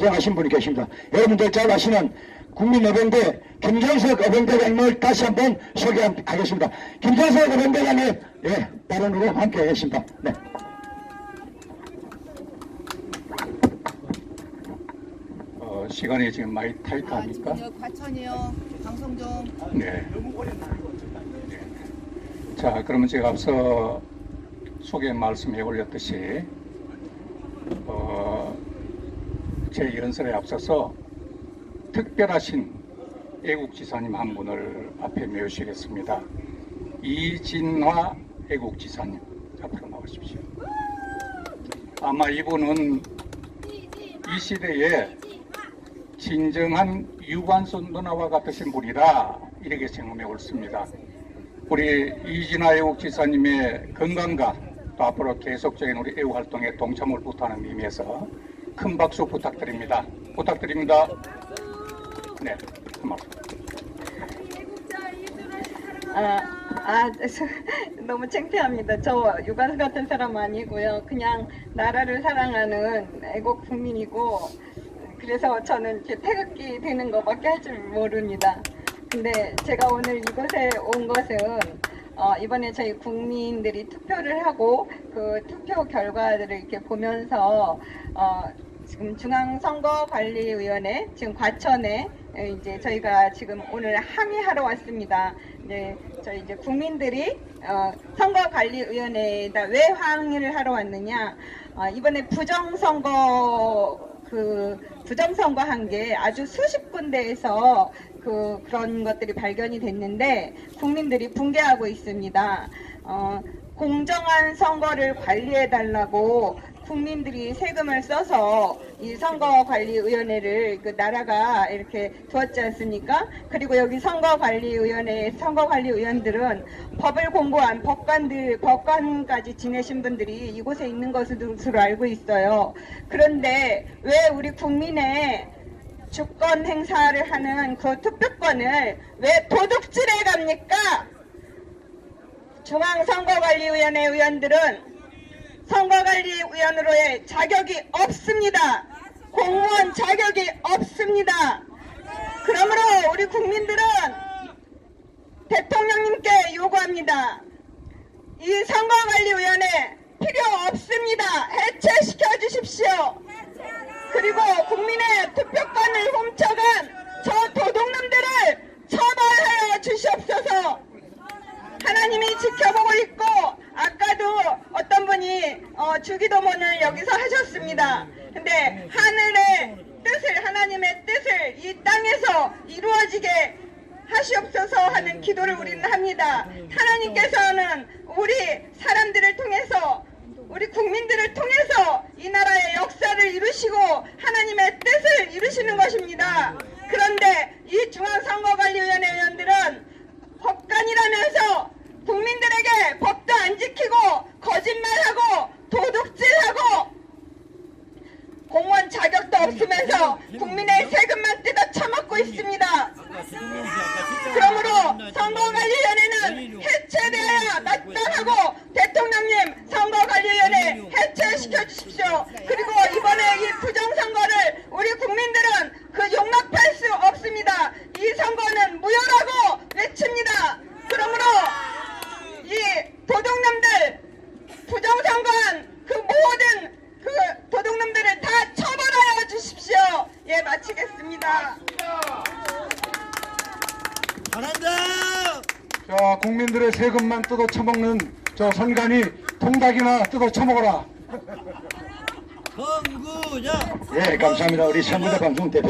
고생하신 분이 계십니다. 여러분들 잘 아시는 국민의병대 김정석 의병대장님을 다시 한번 소개하겠습니다. 김정석 의병대장님, 예, 발언으로 함께 하겠습니다. 네. 어, 시간이 지금 많이 타이트합니까? 지금요 과천이요 방송 좀 네. 네. 자, 그러면 제가 앞서 소개 말씀해 올렸듯이 어, 제 연설에 앞서서 특별하신 애국지사님 한 분을 앞에 모시겠습니다. 이진화 애국지사님 앞으로 나오십시오. 아마 이분은 이 시대에 진정한 유관순 누나와 같으신 분이다 이렇게 생각해 옳습니다. 우리 이진아 애국지사님의 건강과 또 앞으로 계속적인 우리 애국 활동에 동참을 부탁하는 의미에서 큰 박수 부탁드립니다. 부탁드립니다. 네, 한 말씀. 아, 아, 저, 너무 창피합니다. 저 유관 같은 사람 아니고요. 그냥 나라를 사랑하는 애국 국민이고, 그래서 저는 이렇게 태극기 드는 것밖에 할 줄 모릅니다. 근데 제가 오늘 이곳에 온 것은 어, 이번에 저희 국민들이 투표를 하고 그 투표 결과들을 이렇게 보면서 어, 지금 중앙선거관리위원회 지금 과천에 에, 이제 저희가 지금 오늘 항의하러 왔습니다. 네, 저희 이제 국민들이 어, 선거관리위원회에다 왜 항의를 하러 왔느냐? 어, 이번에 부정선거 그 부정선거 한 게 아주 수십 군데에서 그 그런 것들이 발견이 됐는데 국민들이 붕괴하고 있습니다. 어, 공정한 선거를 관리해 달라고 국민들이 세금을 써서 이 선거관리위원회를 그 나라가 이렇게 두었지 않습니까? 그리고 여기 선거관리위원회 선거관리위원들은 법을 공부한 법관들 법관까지 지내신 분들이 이곳에 있는 것으로 알고 있어요. 그런데 왜 우리 국민의 주권 행사를 하는 그 투표권을 왜 도둑질해 갑니까? 중앙선거관리위원회 의원들은 선거관리위원으로의 자격이 없습니다. 공무원 자격이 없습니다. 그러므로 우리 국민들은 대통령님께 요구합니다. 이 선거관리위원회 필요 없습니다. 해체시켜 주십시오. 그리고 국민의 투표권을 훔쳐간 저 도둑놈들을 처벌하여 주시옵소서. 하나님이 지켜보고 있고 아까도 어떤 분이 어, 주 기도문을 여기서 하셨습니다. 근데 하늘의 뜻을 하나님의 뜻을 이 땅에서 이루어지게 하시옵소서 하는 기도를 우리는 합니다. 하나님께서는 우리 사람들을 통해서 우리 국민들을 통해서 이 나라의 역사를 이루시고 하나님의 뜻을 이루시는 것입니다. 그런데 이 중앙선거관리위원회 의원들은 법관이라면서 국민들에게 법도 안 지키고 거짓말하고 도둑질하고 공무원 자격도 없으면서 국민의 세금만 뜯어 처먹고 있습니다. 그러므로 선거관리위원회는 해체되어야 마땅하고 대통령님 선거관리위원회 해체시켜 주십시오. 그리고 이번에 이 부정선거를 우리 국민들은 그 용납할 수 없습니다. 이 선거는 무효라고 외칩니다. 그러므로 이 도둑놈들 부정선거한 그 모든 그 도둑놈들을 다 처벌하여 주십시오. 예 마치겠습니다. 잘한다! 자, 국민들의 세금만 뜯어 처먹는 저 선관위 통닭이나 뜯어 처먹어라. 건구자! 예, 감사합니다. 우리 선거대 방송 대표